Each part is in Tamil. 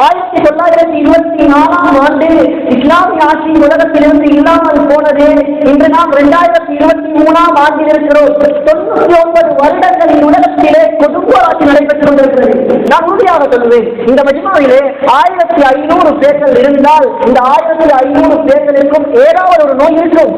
ஆயிரத்தி தொள்ளாயிரத்தி இருபத்தி நாலாம் ஆண்டு இஸ்லாமிய ஆட்சி உலகத்திலிருந்து இல்லாமல் போனது இன்று நாம் இரண்டாயிரத்தி இருபத்தி மூணாம் ஆண்டில் இருக்கிறோம். தொண்ணூத்தி ஒன்பது வருடங்களின் உலகத்திலே கொடுங்கோல் ஆட்சி நடைபெற்றுக் கொண்டிருக்கிறது. நான் உறுதியாக சொல்லுவேன். இந்த மஜ்மாவிலே ஆயிரத்தி ஐநூறு பேர்கள் இருந்தால் இந்த ஆயிரத்தி ஐநூறு பேர்களுக்கும் ஏதாவது ஒரு நோய் இருக்கும்.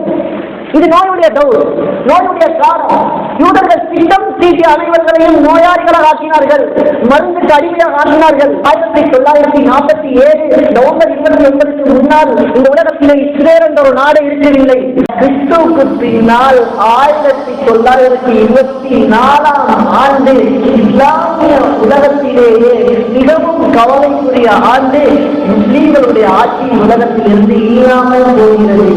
இது நோயுடைய டவுர் நோயுடைய காரணம். யூதர்கள் திட்டம் தீட்டிய அனைவர்களையும் நோயாளிகளாக ஆக்கினார்கள். மருந்துக்கு அடிமையாக ஆக்கினார்கள். ஆயிரத்தி தொள்ளாயிரத்தி நாற்பத்தி ஏழு நவம்பர் இருபத்தி ஒன்பதுக்கு முன்னால் இந்த உலகத்திலே இஸ்ரேல் என்ற ஒரு நாடு இருக்கவில்லை. கிறிஸ்துவுக்கு பின்னால் ஆயிரத்தி தொள்ளாயிரத்தி இருபத்தி நாலாம் ஆண்டு இஸ்லாமிய உலகத்திலேயே மிகவும் கவலைக்குரிய ஆண்டு. முஸ்லீம்களுடைய ஆட்சி உலகத்திலிருந்து இல்லாமல் போகிறது.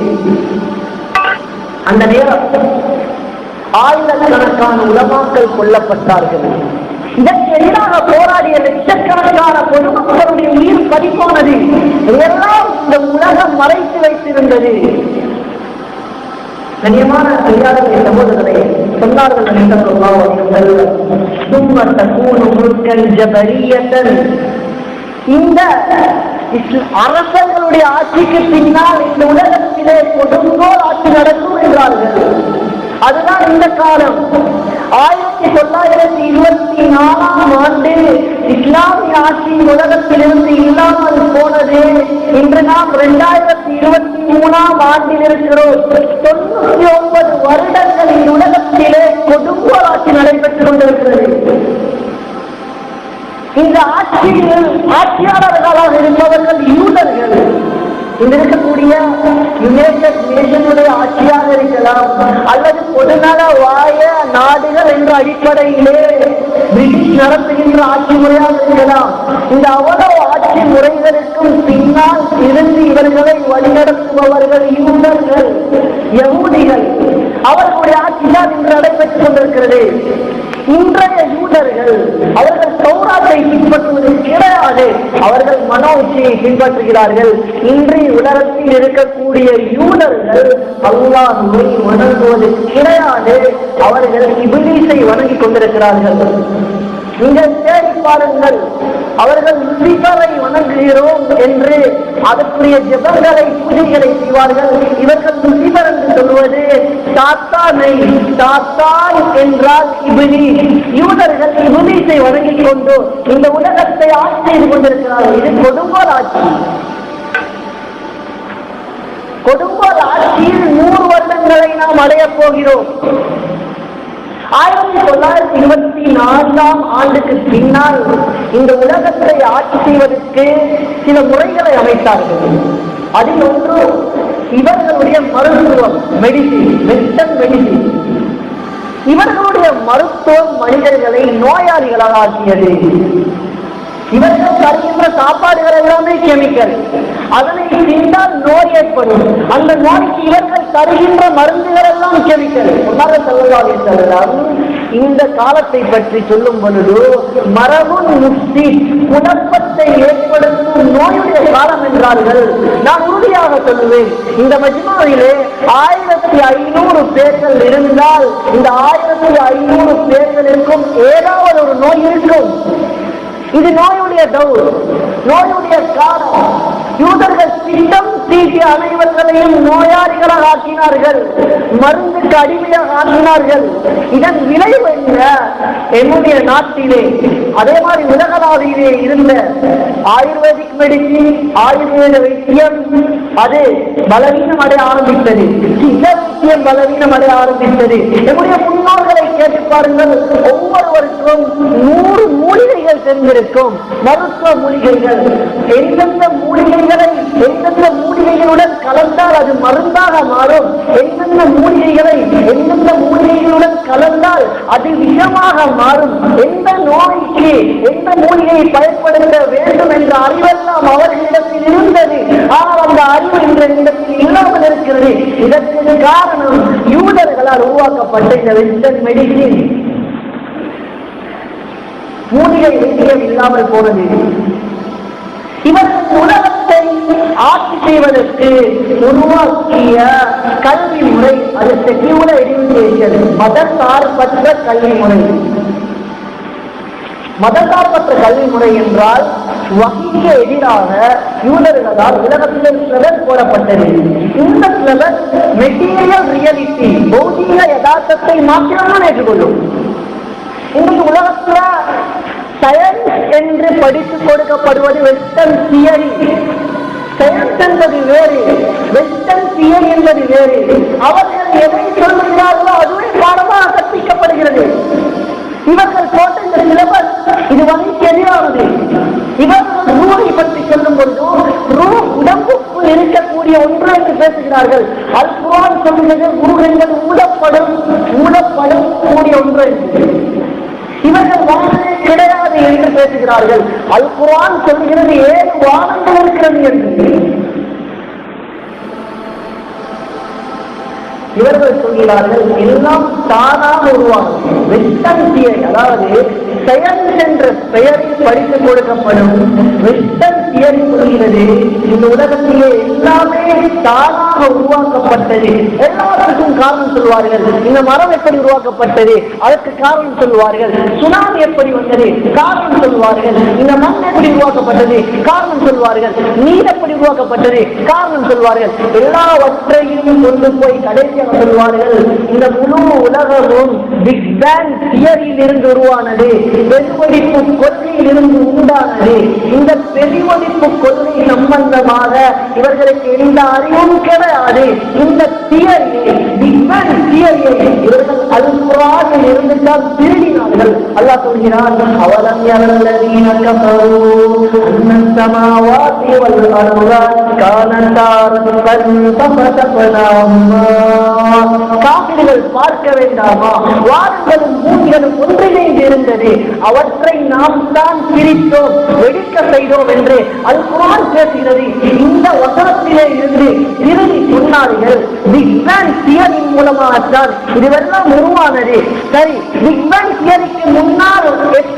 அந்த நேரம் ஆயிரக்கணக்கான உலமாக்கள் கொல்லப்பட்டார்கள். இதற்கு எதிராக போராடிய லட்சக்கணக்கான பொதுமக்களுடைய உயிர் பறிப்போனது இதெல்லாம் இந்த உலகம் மறைத்து வைத்திருந்தது. கண்ணியமான பெரியாருடைய சகோதரரை சொன்னார்கள் இந்த அரசர்களுடைய ஆட்சிக்கு பின்னால் இந்த உலகத்திலே கொடுங்கோல் ஆட்சி நடக்கும் என்றார்கள் அதுதான் இந்த காலம் ஆயிரத்தி தொள்ளாயிரத்தி இருபத்தி நாலாம் ஆண்டு இஸ்லாமிய ஆட்சி உலகத்திலிருந்து இல்லாமல் போனது இன்று நாம் இரண்டாயிரத்தி இருபத்தி மூணாம் ஆண்டில் இருக்கிறோம். தொண்ணூத்தி ஒன்பது வருடங்கள் உலகத்திலே கொடுங்கோல் ஆட்சி நடைபெற்றுக் கொண்டிருக்கிறது. இந்த ஆட்சியில் ஆட்சியாளர்களாக இருப்பவர்கள் யூதர்கள். இங்க இருக்கக்கூடிய யுனைடெட் நேஷனுடைய ஆட்சியாக இருக்கலாம். அல்லது பொதுநல வாய நாடுகள் என்ற அடிப்படையிலே பிரிட்டிஷ் நடத்துகின்ற ஆட்சி முறையாக இருக்கலாம். இந்த அவ்வளவு ஆட்சி முறைகளுக்கும் பின்னால் இருந்து இவர்களை வழிநடத்துபவர்கள் யூதர்கள் யகுதிகள் அவர்களுடைய ஆட்சி தான் இன்று நடைபெற்றுக் கொண்டிருக்கிறது. இன்றைய யூதர்கள் அவர்கள் சௌராத்தை பின்பற்றுவது கிடையாது அவர்கள் மன உச்சியை பின்பற்றுகிறார்கள். இன்றைய உலகத்தில் இருக்கக்கூடிய யூதர்கள் அல்லாஹுவை வணங்குவது கிடையாது அவர்கள் இபிலீசை வணங்கிக் கொண்டிருக்கிறார்கள். நீங்கள் தேடி பாருங்கள். அவர்கள் லுசிபரை வணங்குகிறோம் என்று அதற்குரிய ஜபங்களை பூஜைகளை செய்வார்கள் இவர்கள் லுசிபர் என்று சொல்வது சாத்தானை சாத்தான் என்றால் இபிலி. யூதர்கள் இபிலிஸை வணங்கிக் கொண்டு இந்த உலகத்தை ஆட்சி செய்து கொண்டிருக்கிறார்கள். இது கொடுங்கோல் ஆட்சி. கொடுங்கோல் ஆட்சியில் நூறு வருடங்களை நாம் அடையப் போகிறோம். ஆயிரத்தி தொள்ளாயிரத்தி இருபத்தி நான்காம் ஆண்டுக்கு பின்னால் இந்த உலகத்தை ஆட்சி செய்வதற்கு சில முறைகளை அமைத்தார்கள். அதில் ஒன்று இவர்களுடைய மருத்துவம் மெடிசின் வெஸ்டர்ன் மெடிசின் இவர்களுடைய மருத்துவம் மனிதர்களை நோயாளிகளாக ஆக்கியது. இவர்கள் தருகின்ற சாப்பாடுகள் எல்லாமே கெமிக்கல் அதனை தின்றால் நோய் ஏற்படும். அந்த நோய்க்கு இவர்கள் தருகின்ற மருந்துகள் எல்லாம் கெமிக்கல் சொன்னார்கள் செல்லவாக செல்லலாம் இந்த காலத்தை பற்றி சொல்லும் பொழுது மரபும் முக்தி குழப்பத்தை ஏற்படுத்தும் நோயுடைய காலம் என்றார்கள். நான் உறுதியாக சொல்லுவேன் இந்த மஜ்மாவிலே ஆயிரத்தி ஐநூறு பேர்கள் இருந்தால் இந்த ஆயிரத்தி ஐநூறு பேர்களுக்கும் ஏதாவது ஒரு நோய் இருக்கும். இது நோயுடைய டவுர் நோயுடைய காலம். யூதர்கள் திட்டம் தீட்டி அனைவர்களையும் நோயாளிகளாக ஆக்கினார்கள். மருந்துக்கு அடிமையாக ஆக்கினார்கள். இதன் விளைவு என்ன? என்னுடைய நாட்டிலே அதே மாதிரி உலகளாவிலே இருந்த ஆயுர்வேதிக் மெடிசின் ஆயுர்வேத வைத்தியம் அது பலவீனம் அடைய ஆரம்பித்தது. சித்த சத்தியம் பலவீனம் அடைய ஆரம்பித்தது நம்முடைய முன்னோர்களை கேட்டு பாருங்கள். ஒவ்வொருவருக்கும் நூறு மூலிகைகள் தெரிந்திருக்கும். மருத்துவ மூலிகைகள். எந்தெந்த மூலிகைகளை எந்தெந்த மூலிகைகளுடன் கலந்தால் அது மருந்தாக மாறும்? எந்தெந்த மூலிகைகளை எந்தெந்த மூலிகைகளுடன் கலந்தால் அது விஷமாக மாறும்? எந்த நோய்க்கு எந்த மூலிகையை பயன்படுத்த வேண்டும் என்ற அறிவெல்லாம் அவர்களிடத்தில் இருந்தது ஆனால் அந்த அறிவு இந்த இடத்தில் இல்லாமல் இருக்கிறது இதற்கு காரணம் யூதர்களால் உருவாக்கப்பட்ட இந்த வெஸ்டர்ன் மெடிசின் மூலிகை வைத்தியம் இல்லாமல் போனது. இவர்கள் உலகத்தை ஆட்சி செய்வதற்கு உருவாக்கிய கல்வி முறை அது செக்யூலர் எஜுகேஷன் மத கல்வி முறை மதசார்பற்ற கல்வி முறை என்றால் வகைக்கு எதிராக யூதர்களால் உலகத்தில் சிலர் போடப்பட்டது. இந்த சிலர் மெட்டீரியல் ரியாலிட்டி பௌதிக யதார்த்தத்தை மாத்திரம்தான் ஏற்றுக்கொள்ளும். இன்றைக்கு உலகத்துல சயன்ஸ் என்று படித்து கொடுக்கப்படுவது வெஸ்டர்ன் தியரி சயன்ஸ் என்பது வேறு வெஸ்டர்ன் தியரி என்பது வேறு. அவர்கள் எதை சொல்லுகிறார்களோ அதுவே பாடமாக கற்பிக்கப்படுகிறது. இவர்கள் போட்ட இந்த சிலபஸ் இது வகைக்கு எதிரானது இவர்கள் ரூவை பற்றி சொல்லும் பொழுது ரூ உடம்புக்குள் இருக்கக்கூடிய ஒன்று என்று பேசுகிறார்கள். அது குரான் சொல்லுகிறது ரூ என்பது ஊழப்படும் கூடிய ஒன்று. இவர்கள் வானமே கிடையாது என்று பேசுகிறார்கள். அல் குரான் சொல்கிறது ஏழு வானங்கள் இருக்கிறது என்று. இவர்கள் சொல்கிறார்கள் எல்லாம் தானாக உருவாகும். வெஸ்டர்ன் அதாவது செயல் என்ற பெயரில் படித்துக் கொடுக்கப்படும் வெஸ்டர்ன் தியரி சொல்கிறது. இந்த உலகத்திலே எல்லாமே தானாக உருவாக்கப்பட்டது. எல்லாத்துக்கும் காரணம் சொல்வார்கள் இந்த மரம் எப்படி உருவாக்கப்பட்டது? அதற்கு காரணம் சொல்வார்கள் சுனாமி எப்படி வந்தது? காரணம் சொல்வார்கள் இந்த மண் எப்படி உருவாக்கப்பட்டது? காரணம் சொல்வார்கள் நீர் எப்படி உருவாக்கப்பட்டது? காரணம் சொல்வார்கள் எல்லாவற்றையும் கொண்டு போய் கடைசியாக சொல்வார்கள் இந்த முழு உலகமும் பிக் பேங் தியரியில் இருந்து உருவானது. பெருவெடிப்பு கொள்கையில் இருந்து உண்டானது. இந்த பெருவெடிப்பு கொள்கை சம்பந்தமாக இவர்களுக்கு எந்த அறிவும் கிடையாது. அதாவது இந்த தியரியை பிக்மேன் தியரியை இவர்கள் அல்குரானில் இருந்துதான் திருடினார்கள். அல்லாஹ் சொல்கிறான் அவலம் எவல்லதீன கபரு அன்னன் சமாவாதி பார்க்க வேண்டாமா? வாரங்களும் மூன்றுகளும் ஒன்றிணைந்து இருந்தது. அவற்றை நாம் தான் பிரித்தோம் வெடிக்க செய்தோம் என்று அல்குரான் பேசுகிறது. இந்த வசனத்திலே இருந்து இறுதி சொன்னார்கள். பிக் பேங் தியரின் மூலமாகத்தான் இதுவெல்லாம் உருவானது. சரி பிக் பேங் தியரிக்கு முன்னால்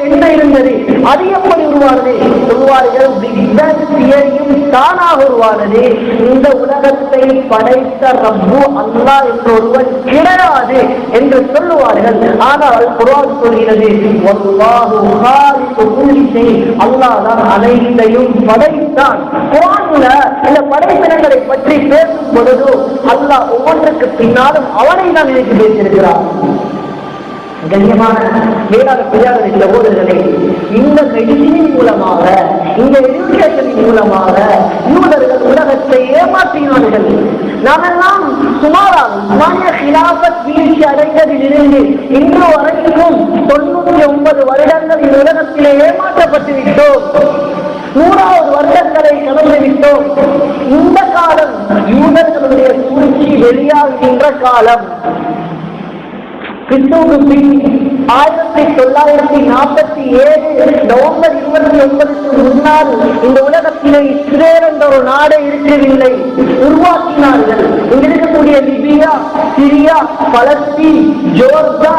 என்ன இருந்தது? அது எப்படி உருவானது? சொல்வார்கள் பிக் பேங் தியரியும் தானாக உருவானது. இந்த உலகத்தை படைத்த ரப்பு அல்லா என்று ஒருவன் கிடையாது என்று சொல்லுவார்கள். ஆனால் குர்ஆன் சொல்கிறது அல்லாஹ் தான் அனைத்தையும் படைத்தான். குர்ஆன்ல இந்த படைப்பினங்களை பற்றி பேசும் பொழுது அல்லாஹ் ஒவ்வொன்றுக்கு பின்னாலும் அவனை தான் நினைத்து பேசியிருக்கிறான். கண்ணியமான வேளாண் பிள்ளையாளர் சகோதரர்களே இந்த மெடிசினின் மூலமாக இந்த எஜுகேஷனின் மூலமாக யூதர்கள் உலகத்தை ஏமாற்றினார்கள். நாமெல்லாம் சுமாராக உஸ்மானிய கிலாபத் வீழ்ச்சி அடைந்ததிலிருந்து இன்று வரைக்கும் தொண்ணூத்தி ஒன்பது வருடங்கள் இந்த உலகத்திலே ஏமாற்றப்பட்டு விட்டோம் நூறாவது வருடங்களை கடந்துவிட்டோம் இந்த காலம் யூதர்களுடைய சூழ்ச்சி வெளியாகின்ற காலம். கிறிஸ்துவுக்கு ஆயிரத்தி தொள்ளாயிரத்தி நாற்பத்தி ஏழு நவம்பர் இருபத்தி ஒன்பதுக்கு முன்னால் இந்த உலகத்திலே இஸ்ரேல் என்ற ஒரு நாடே இருக்கவில்லை உருவாக்கினார்கள். இங்க இருக்கக்கூடிய லிபியா சிரியா பலஸ்தீன் ஜோர்ஜா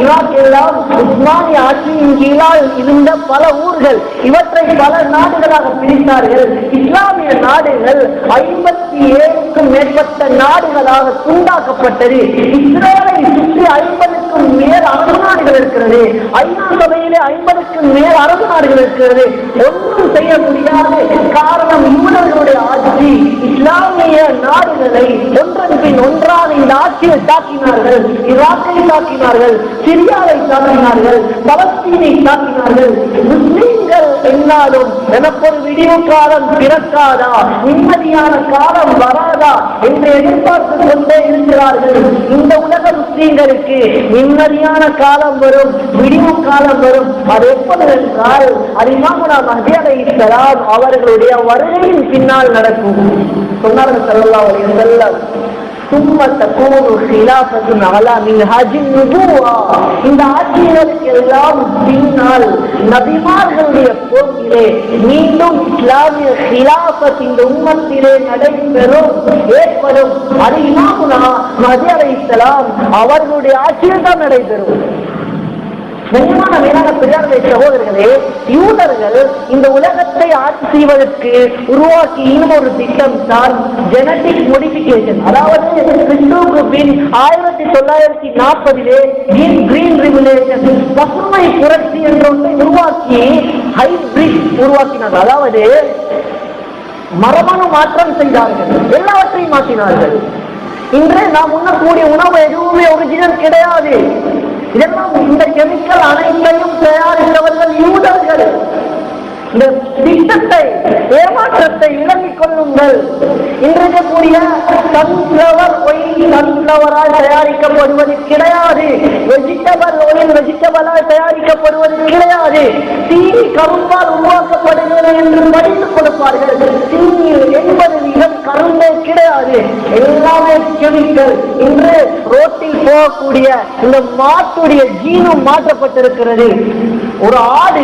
ஈராக் எல்லாம் உஸ்மானிய ஆட்சியின் கீழால் இருந்த பல ஊர்கள் இவற்றை பல நாடுகளாக பிரித்தார்கள். இஸ்லாமிய நாடுகள் ஐம்பத்தி ஏழுக்கும் மேற்பட்ட நாடுகளாக துண்டாக்கப்பட்டது. இஸ்ரேலை நூற்றி ஐம்பதுக்கும் மேல் அவர்கள் நாடுகள் இருக்கிறது. ஐநா சபையிலே ஐம்பதுக்கும் மேல் அரபு நாடுகள் இருக்கிறது. ஒன்றும் செய்ய முடியாது காரணம் யூதர்களுடைய ஆட்சி. இஸ்லாமிய நாடுகளை ஒன்றன் பின் ஒன்றாக இந்த ஆட்சியை தாக்கினார்கள். ஈராக்கை தாக்கினார்கள். சிரியாவை தாக்கினார்கள். பலஸ்தீனை தாக்கினார்கள். முஸ்லிம்கள் என்னாலும் எனக்கு ஒரு விடிவு காலம் பிறக்காதா? நிம்மதியான காலம் வராதா? என்று எதிர்பார்த்து கொண்டே இருக்கிறார்கள். இந்த உலக முஸ்லீம்களுக்கு நிம்மதியான காலம் வரும் விடிவு காலம் வரும் அது எப்பொழுது என்றால் அது இமாமுனா மஹதி அலைஹிஸ்ஸலாம் அவர்களுடைய வருகையின் பின்னால் நடக்கும் சொன்னார்கள் ஸல்லல்லாஹு அலைஹி வஸல்லம் ثم تكون خلافة على منهاج النبوة இந்த ஆட்சியினருக்கு எல்லாம் பின்னால் நபிமார்களுடைய போக்கிலே மீண்டும் இஸ்லாமிய ஹிலாபத் இந்த உம்மத்திலே நடைபெறும் ஏற்படும் அது இமாமுனா மதி அலைஹிஸ்ஸலாம் அவர்களுடைய ஆட்சியில் தான் நடைபெறும் கண்ணியமான மேலான பெரியார்களே சகோதரர்களே யூதர்கள் இந்த உலகத்தை ஆட்சி செய்வதற்கு உருவாக்கி இன்னும் ஒரு திட்டம் தான் ஜெனடிக் மோடிபிகேஷன் அதாவது கிறிஸ்துவுக்கு பின் ஆயிரத்தி தொள்ளாயிரத்தி நாற்பதிலே கிரீன் ரெகுலேஷன் பசுமை புரட்சி என்ற ஒன்றை உருவாக்கி ஹைபிரிட் உருவாக்கினார் அதாவது மரபணு மாற்றம் செய்தார்கள். எல்லாவற்றையும் மாற்றினார்கள். இன்று நாம் உண்ணக்கூடிய உணவு எதுவுமே ஒரிஜினல் கிடையாது. இதெல்லாம் இந்த கெமிக்கல் அனைத்தையும் தயாரித்தவர்கள் யூதர்கள். இந்த திட்டத்தை ஏமாற்றத்தை விளங்கிக் கொள்ளுங்கள். இன்றைக்கு கூடிய சன்ஃபிளவர் ஒயில் சன்ஃபிளவரால் தயாரிக்கப்படுவது கிடையாது. வெஜிடபிள் ஒயில் வெஜிடபிளால் தயாரிக்கப்படுவது கிடையாது. சீனி கரும்பால் உருவாக்கப்படுகிறது என்று படித்துக் கொடுப்பார்கள். சீனியில் என்பது மிக கரும்பே கிடையாது எல்லாமே கெமிக்கல். இன்று ரோட்டில் போகக்கூடிய இந்த மாட்டுடைய ஜீனும் மாற்றப்பட்டிருக்கிறது. ஒரு ஆடு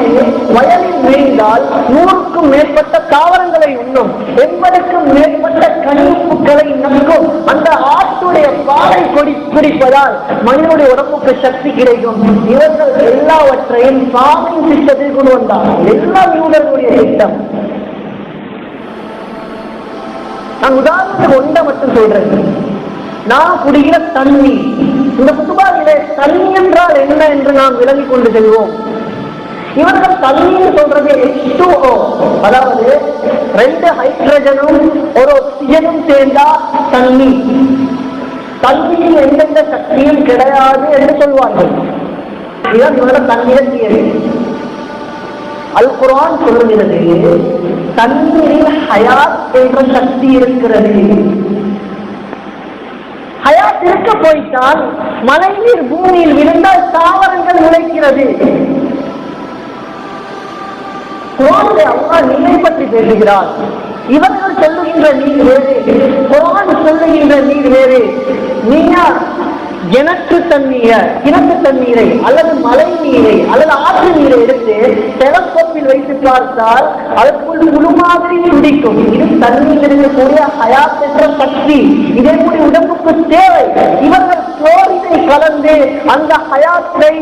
வயலில் மேய்ந்தால் நூறுக்கும் மேற்பட்ட தாவரங்களை உண்ணும். எண்பதுக்கும் மேற்பட்ட கணிப்புகளை நக்கும். அந்த ஆட்டுடைய பாலை கொடி குடிப்பதால் மனிதனுடைய உடம்புக்கு சக்தி கிடைக்கும். இவர்கள் எல்லாவற்றையும் சாமி திட்டத்தில் கொண்டு வந்தார். எல்லா யூதர்களுடைய திட்டம். நான் உதாரணத்துக்கு ஒன்றை மட்டும் சொல்றேன். நான் குடிக்கிற தண்ணி இந்த புதுபாவிலே தண்ணி என்றால் என்ன என்று நாம் விளங்கிக் கொண்டு செல்வோம். இவர்கள் தண்ணின்னு சொல்றது H2O அதாவது ரெண்டு ஹைட்ரஜனும் ஒரு ஆக்சிஜனும் சேர்ந்தா தண்ணி. தண்ணியில் எந்தெந்த சக்தியும் கிடையாது என்று சொல்வார்கள். இதன் இவரோட தண்ணீரை தியரி. அல் குரான் சொல்லுகிறது தண்ணீரில் ஹயாத் என்ற சக்தி இருக்கிறது. ஹயாத் இருக்க போய்த்தால் மழை நீர் பூமியில் விழுந்தால் தாவரங்கள் உழைக்கிறது குரானிலே அம்மா நீரை பற்றி பேசுகிறார். இவர்கள் சொல்லுகின்ற நீர் வேறு குரான் சொல்லுகின்ற நீர் வேறு. நீயா கிணற்று தண்ணீரை கிணற்று தண்ணீரை அல்லது மழை நீரை அல்லது ஆற்று நீரை எடுத்து டெலஸ்கோப்பில் வைத்து பார்த்தால் அதற்குள் முழு மாதிரி துடிக்கும். இது தண்ணீர் இருக்கக்கூடிய ஹயாத் என்ற சக்தி. இதே கூடிய உடம்புக்கு தேவை. இவர்கள் குளோரினை கலந்து அந்த ஹயாத்தை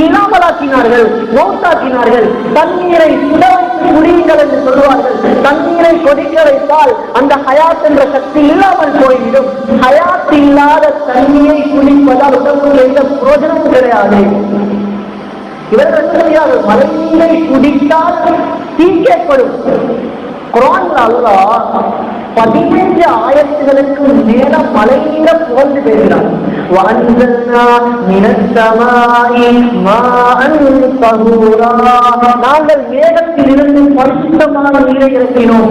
இல்லாமலாக்கினார்கள் மௌத்தாக்கினார்கள் தண்ணீரை சுட வைத்து குடியுங்கள் என்று சொல்லுவார்கள். தண்ணீரை கொதிக்க வைத்தால் அந்த ஹயாத் என்ற சக்தி இல்லாமல் போய்விடும். ஹயாத் இல்லாத தண்ணீரை குடி குடிப்பதால் உடம்புக்கு எந்த பிரயோஜனமும் கிடையாது. இவர்கள் என்ன செய்கிறார்கள் குடித்தால் தீக்கேற்படும் குரான் அல்லா பதினைந்து ஆயிரத்துகளுக்கு மேல மலை நீர புகழ்ந்து பெறுகிறார். நாங்கள் மேகத்தில் இருந்து பரிசுத்தமான நீரை இறக்கினோம்.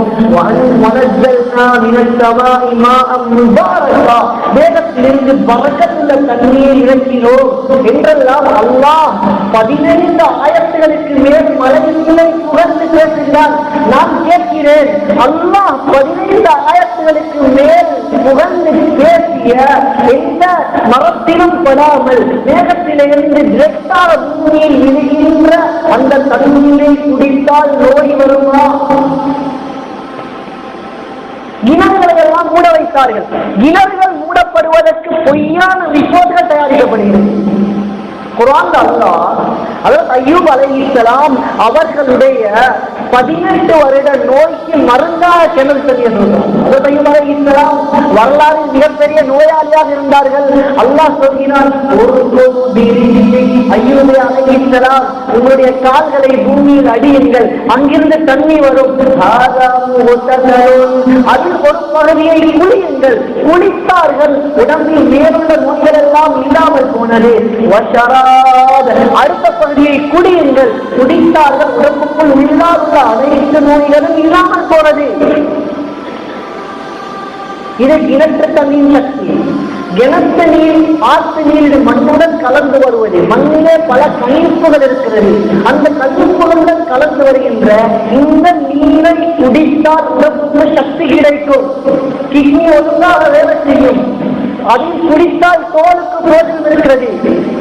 மேகத்திலிருந்து பறக்கத்துள்ள தண்ணீரை இறக்கினோம் என்றெல்லாம் அல்லா பதினைந்து ஆயிரத்துகளுக்கு மேல் மலை நீரை புகழ்ந்து பேசுகிறார். நான் கேட்கிறேன் அல்லா பதினைந்து ஆயத்துகளுக்கு மேல் முகந்து பேசிய எந்த மரத்திலும் படாமல் மேகத்திலிருந்து டிரெக்டாக பூமியில் இருக்கின்ற அந்த தண்ணீரை குடித்தால் நோய் வருமா? கிணறுகளை எல்லாம் மூட வைத்தார்கள். கிணறுகள் மூடப்படுவதற்கு பொய்யான ரிப்போர்ட்கள் தயாரிக்கப்படுகிறது. குரான் அல்லாஹ் அதாவது ஐயூப் அலைஹிஸ்ஸலாம் அவர்களுடைய பதினெட்டு வருட நோய்க்கு மருந்தாக கிணறு தெரிய சொல்றோம் அதாவது அலை இஸ்லாம் வரலாறு மிகப்பெரிய நோயாளியாக இருந்தார்கள். அல்லாஹ் சொல்கிறான் ஒரு ஐயூபே இஸ்லாம் உங்களுடைய கால்களை பூமியில் அடியுங்கள். அங்கிருந்து தண்ணி வரும். ஆதாமு அதில் ஒரு பகுதியை குளியுங்கள். குளித்தார்கள். உடம்பில் மேலுள்ள நோய்கள் எல்லாம் இல்லாமல் போனது. வஷராத். அடுத்த பகுதியை குடியுங்கள். குடித்தார்கள் உடம்புக்குள் இல்லாத அனைத்து நோய்களும் இல்லாமல் போனது. இது கிணற்று தண்ணீர் சக்தி. கிணத்து நீர் ஆற்று நீரில் மண்ணுடன் கலந்து வருவது. மண்ணிலே பல கழிப்புகள் இருக்கிறது. அந்த கழிப்புகளுடன் கலந்து வருகின்ற இந்த நீரை குடித்தால் உடம்புக்கு சக்தி கிடைக்கும். கிட்னி ஒழுங்காக வேலை செய்யும். அதில் குடித்தால் தோலுக்கு போதும் இருக்கிறது.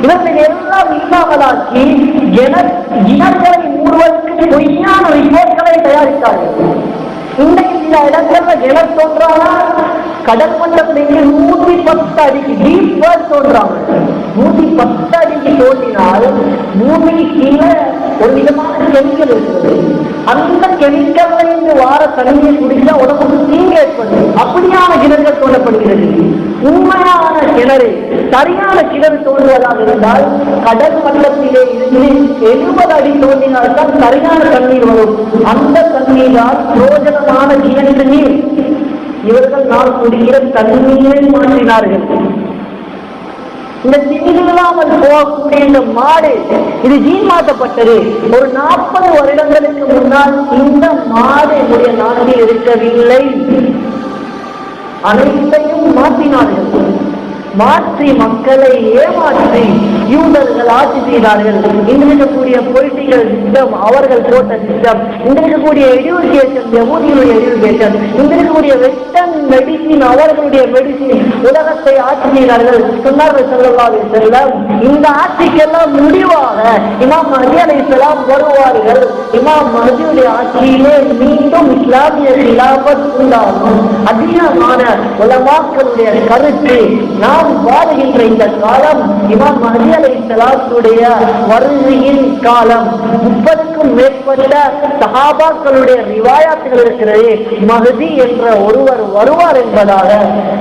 இவர்கள் எல்லாம் இல்லாமலாக்கி என இனங்களை மூடுவதற்கு பொய்யான ரிப்போர்ட்களை தயாரித்தார்கள். இன்றைக்கு சில இடங்கள்ல ஜலம் தோன்றானா? கடல் மட்டத்திலிருந்து நூத்தி பத்து அடிக்கு டீப்பர் தோன்றாங்க. நூத்தி பத்து அடிக்கு தோன்றினால் பூமிக்கு கீழே ஒரு விதமான கெமிக்கல் இருக்கிறது அந்த கெமிக்கல்ல இருந்து வார தண்ணியை குடிச்சா உடம்புக்கு தீங்கு ஏற்படுது. அப்படியான கிணறுகள் தோண்டப்படுகிறது. உண்மையான கிணறு சரியான கிணறு தோன்றுவதாக இருந்தால் கடல் மட்டத்திலே இருந்து எழுபது அடி தோன்றினால்தான் சரியான தண்ணீர் வரும். அந்த தண்ணீர் தான் பிரோஜனமான கிணறு நீர். இவர்கள் நான் குடிக்கிற தண்ணீரை மாற்றினார்கள். இந்த திமில்லாமல் போகக்கூடிய இந்த மாடு இது ஜீன் மாற்றப்பட்டது. ஒரு நாற்பது வருடங்களுக்கு முன்னால் இந்த மாடு என்னுடைய நாட்டில் இருக்கவில்லை. அனைத்தையும் மாற்றினார்கள். மாற்றி மக்களை ஏமாற்றி யூதர்கள் ஆட்சி செய்தார்கள். இன்று பொலிட்டிக்கல் சிஸ்டம் அவர்கள் போட்ட சிஸ்டம் இன்று இருக்கக்கூடிய எமோதியுடைய யமூதியுடைய எஜுகேஷன் வெட்ட இருக்கக்கூடிய மெடிசின் அவர்களுடைய மெடிசின் உலகத்தை ஆற்றினார்கள். சொன்னார்கள் செல்லவாறு செல்லம் இந்த ஆட்சிக்கெல்லாம் முடிவாக இமாம் மஹதி அலைஹிஸ்ஸலாம் வருவார்கள். இமாம் மஹதியுடைய ஆட்சியிலே மீண்டும் இஸ்லாமிய கிலாபத் உண்டாகும். அதிகமான உலமாக்களுடைய கருத்து நாம் வாழுகின்ற இந்த காலம் இமாம் மஹதி அலைஹிஸ்ஸலாத்துடைய வருகையின் காலம். முப்பதுக்கும் மேற்பட்ட சஹாபாக்களுடைய ரிவாயாத்துகள் இருக்கிறது. மஹதி என்ற ஒருவர் வருவார். என்பதாக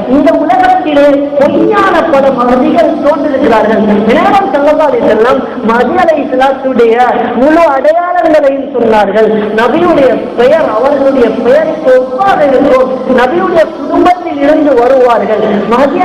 இந்த உலகத்திலே பொய்யான பல மதிகள் தோன்றிருக்கிறார்கள் நேரம் செல்லவாதி செல்லம் மதி அலை இஸ்லாத்துடைய முழு அடையாளங்களையும் சொன்னார்கள். நபியுடைய பெயர் அவர்களுடைய பெயருக்கு ஒப்பாக இருக்கும். நபியுடைய குடும்பத்தில் இழந்து வருவார்கள். மதி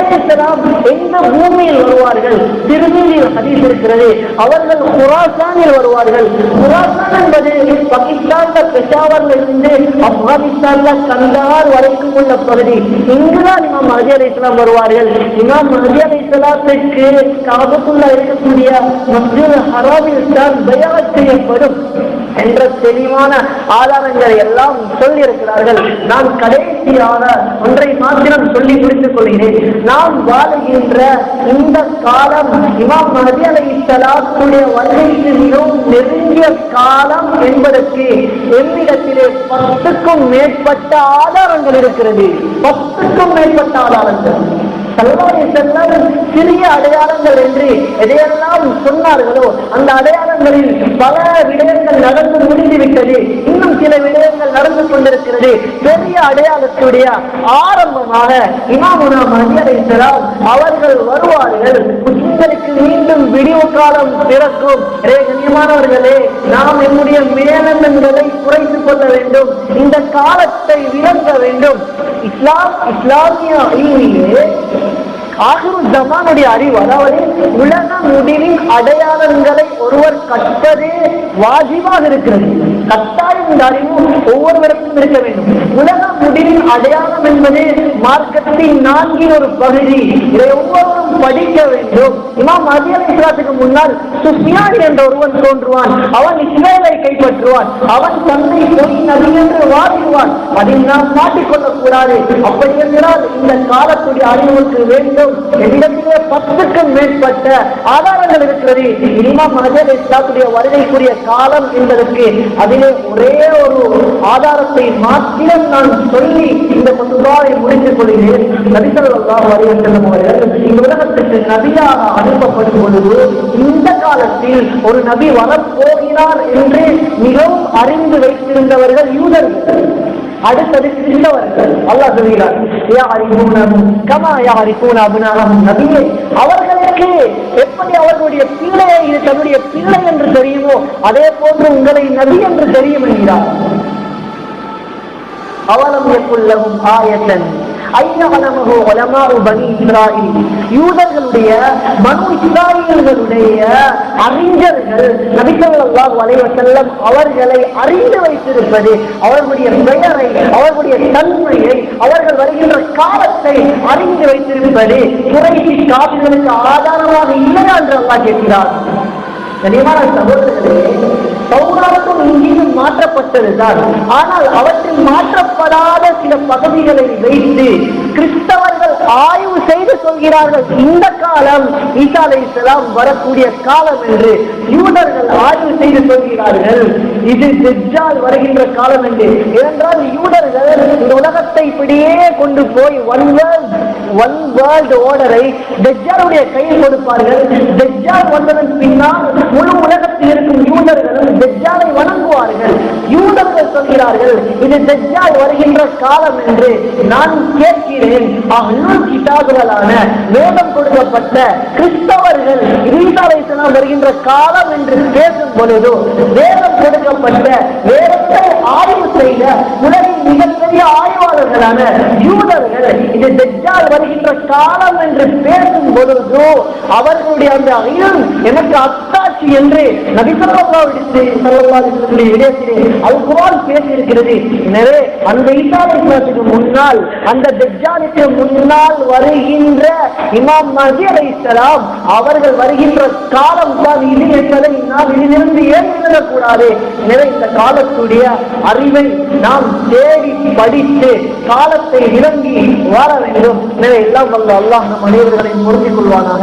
எந்த பூமியில் வருவார்கள்? திருநீரில் ஹதீஸ் இருக்கிறது. அவர்கள் குராசானில் வருவார்கள். குராசான் என்பது பாகிஸ்தான்ல பெஷாவர்ல இருந்து ஆப்கானிஸ்தான்ல கந்தார் வரைக்கும் உள்ள பகுதி. இங்குதான் இமாம் மஹதி அலி இஸ்லாம் வருவார்கள். இமாம் மஹதி அலி இஸ்லாத்துக்கு காபத்துள்ள இருக்கக்கூடிய மஸ்ஜித் ஹராமில் தான் பயாத் செய்யப்படும். என்ற தெளிவான ஆதாரங்களை எல்லாம் சொல்லி இருக்கிறார்கள் நான் கடைசியாக ஒன்றை மாத்திரம் சொல்லி முடித்துக் கொள்கிறேன். நாம் வாழுகின்ற இந்த காலம் இமாம் மஹதி அலை இஸ்லாத்துடைய வருகைக்கு மிகவும் நெருங்கிய காலம் என்பதற்கு என்னிடத்திலே பத்துக்கும் மேற்பட்ட ஆதாரங்கள் இருக்கிறது. பத்துக்கும் மேற்பட்ட ஆதாரங்கள். சல்வாரி செல்லம் சிறிய அடையாளங்கள் என்று எதையெல்லாம் சொன்னார்களோ அந்த அடையாளங்களில் பல விடயங்கள் நடந்து முடிந்துவிட்டது. இன்னும் சில விடயங்கள் நடந்து கொண்டிருக்கிறது. பெரிய அடையாளத்துடைய ஆரம்பமாக இமாமுனா மதியரைசலாம் அவர்கள் வருவார்கள். முஸ்லிம்களுக்கு மீண்டும் விடிவு காலம் பிறக்கும். கண்ணியமானவர்களே நாம் என்னுடைய மேலங்களை குறைத்துக் கொள்ள வேண்டும். இந்த காலத்தை விளக்க வேண்டும். இஸ்லாம் இஸ்லாமிய ஆகிரு ஜமானுடைய அறிவு. அதாவது உலக முடிவின் அடையாளங்களை ஒருவர் கற்பதே வாஜிவாக இருக்கிறது. கட்டாயம் இந்த அறிவு ஒவ்வொருவருக்கும் இருக்க வேண்டும். உலக முடிவின் அடையாளம் என்பது மார்க்கத்தின் நான்கின் ஒரு பகுதி. இதை ஒவ்வொருவரும் படிக்க வேண்டும். இமாம் மதி அலி இஸ்லாத்துக்கு முன்னால் சுஃபியான் என்ற ஒருவன் தோன்றுவான். அவன் இஸ்ரேலை கைப்பற்றுவான். அவன் தந்தை பொய் நபி என்று வாதிடுவான். அதில் நாம் மாட்டிக்கொள்ளக் கூடாது அப்படி என்றால் இந்த காலத்துடைய அறிவுக்கு வேண்டும். என்னிடத்திலே பத்துக்கும் மேற்பட்ட ஆதாரங்கள் இருக்கிறது. இமாம் மஹதர் இஸ்லாத்துடைய வருகைக்குரிய காலம் என்பதற்கு அதிலே ஒரே ஒரு ஆதாரத்தை மாத்திரம் நான் சொல்லி இந்த மதுபாவை முடித்துக் கொள்கிறேன். நபிசல்லாஹ் வருகை செல்லும் அவர்கள் இந்த உலகத்துக்கு நபியாக அனுப்பப்படும் பொழுது இந்த காலத்தில் ஒரு நபி வரப்போகிறார் என்று மிகவும் அறிந்து வைத்திருந்தவர்கள் யூதர்கள். அடுத்தது கிறிஸ்தவர்கள். சொல்கிறார் கமா அவர்களுக்கு எப்படி அவர்களுடைய பிள்ளையை இது தன்னுடைய பிள்ளை என்று தெரியுமோ அதே போன்று உங்களை நபி என்று தெரியும் என்கிறார். அவலம் ஆயத்தன் யூதர்களுடைய மனு இஸ்ராயல்களுடைய அறிஞர்கள் நபிசல்லாஹு வளைவ வஸல்லம் அவர்களை அறிந்து வைத்திருப்பது அவர்களுடைய பெயரை அவர்களுடைய தன்மையை அவர்கள் வருகின்ற காலத்தை அறிந்து வைத்திருப்பது குறைசி காப்பிகளுக்கு ஆதாரமாக இல்லையா என்று அல்லா கேட்கிறார் கனிமான சகோதரர்களே சௌராத்தும் இங்கேயும் மாற்றப்பட்டதுதான் ஆனால் அவற்றில் மாற்றப்படாத சில பகுதிகளை வைத்து கிறிஸ்தவர்கள் ஆய்வு செய்து சொல்கிறார்கள் இந்த காலம் ஈசா அலைஹிஸ்ஸலாம் வரக்கூடிய காலம் என்று. யூதர்கள் ஆய்வு செய்து சொல்கிறார்கள் இது திஜால் வருகின்ற காலம் என்று. ஏனென்றால் யூதர்கள் இந்த உலகத்தை இப்படியே கொண்டு போய் ஒன் வேர்ல்ட் ஒன் வேர்ல்ட் ஓர்டரை தெஜாருடைய கையில் கொடுப்பார்கள். தெஜால் வந்ததன் பின்னால் முழு உலகத்தில் இருக்கும் யூதர்களும் தெஜாலை வணங்குவார்கள். யூதர்கள் சொல்கிறார்கள் இது தஜ்ஜால் வருகின்ற காலம் என்று நான் கேட்கிறேன். அஹ்லுல் கிதாபுகளான வேதம் கொடுக்கப்பட்ட கிறிஸ்தவர்கள் ஈசாலைசனம் வருகின்ற காலம் என்று பேசும் பொழுது வேதம் கொடுக்கப்பட்ட வேதத்தை ஆய்வு செய்த உலகின் மிகப்பெரிய ஆய்வாளர்களான யூதர்கள் இது தெஜால் வருகின்ற காலம் என்று பேசும் பொழுது அவர்களுடைய அந்த ஐயம் எனக்கு அத்தாட்சி என்று நபிசல்லாவிடத்து சல்லல்லாஹு இடத்திலே அல் பேசியிருக்கிறது. எனவே அந்த ஈசாலைக்கு முன்னால் அந்த தெஜாலுக்கு முன்னால் வருகின்ற இமாம் நபி அலை இஸ்லாம் அவர்கள் வருகின்ற காலம் தான் இது என்பதை நாம் இதிலிருந்து ஏன் எனவே இந்த காலத்துடைய அறிவை நாம் தேடி படித்து காலத்தை இறங்கி வாழ வேண்டும். எனவே எல்லாம் வல்ல அல்லாஹ் நம் அனைவர்களை பொருந்திக் கொள்வானாக.